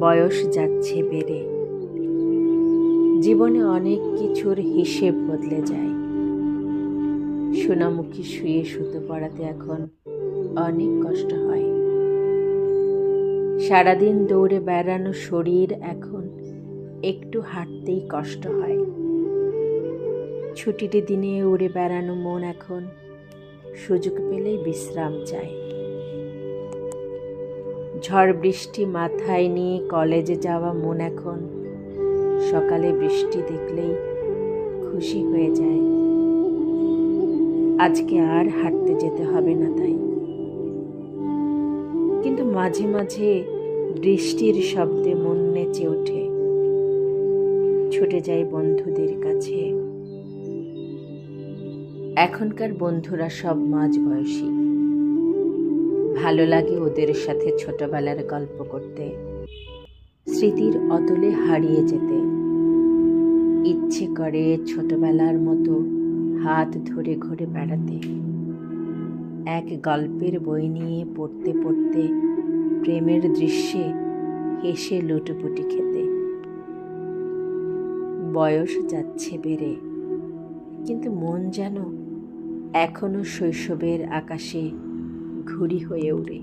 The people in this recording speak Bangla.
বয়স যাচ্ছে বেড়ে। জীবনে অনেক কিছুর হিসেব বদলে যায়। সোনামুখী শুয়ে সুতো পড়াতে এখন অনেক কষ্ট হয়। সারাদিন দৌড়ে বেড়ানো শরীর এখন একটু হাঁটতেই কষ্ট হয়। ছুটির দিনে উড়ে বেড়ানো মন এখন সুযোগ পেলেই বিশ্রাম চায়। ঝড় বৃষ্টি মাথায় নিয়ে কলেজে যাওয়া মন এখন। সকালে বৃষ্টি দেখলেই খুশি হয়ে যায়। আজকে আর হাঁটতে যেতে হবে না তাই। কিন্তু মাঝে মাঝে বৃষ্টির শব্দে মন নেচে ওঠে। ছুটে যায় বন্ধুদের কাছে। এখনকার বন্ধুরা সব মাঝ বয়সী ভালো লাগে ওদের সাথে ছোটবেলার গল্প করতে। স্মৃতির অতলে হারিয়ে যেতে। ইচ্ছে করে ছোটবেলার মতো হাত ধরে ঘুরে বেড়াতে। এক গল্পের বই নিয়ে পড়তে পড়তে প্রেমের দৃশ্যে হেসে লুটোপুটি খেতে। বয়স যাচ্ছে বেড়ে, কিন্তু মন যেন এখনও শৈশবের আকাশে ঘুড়ি হয়ে ওড়ে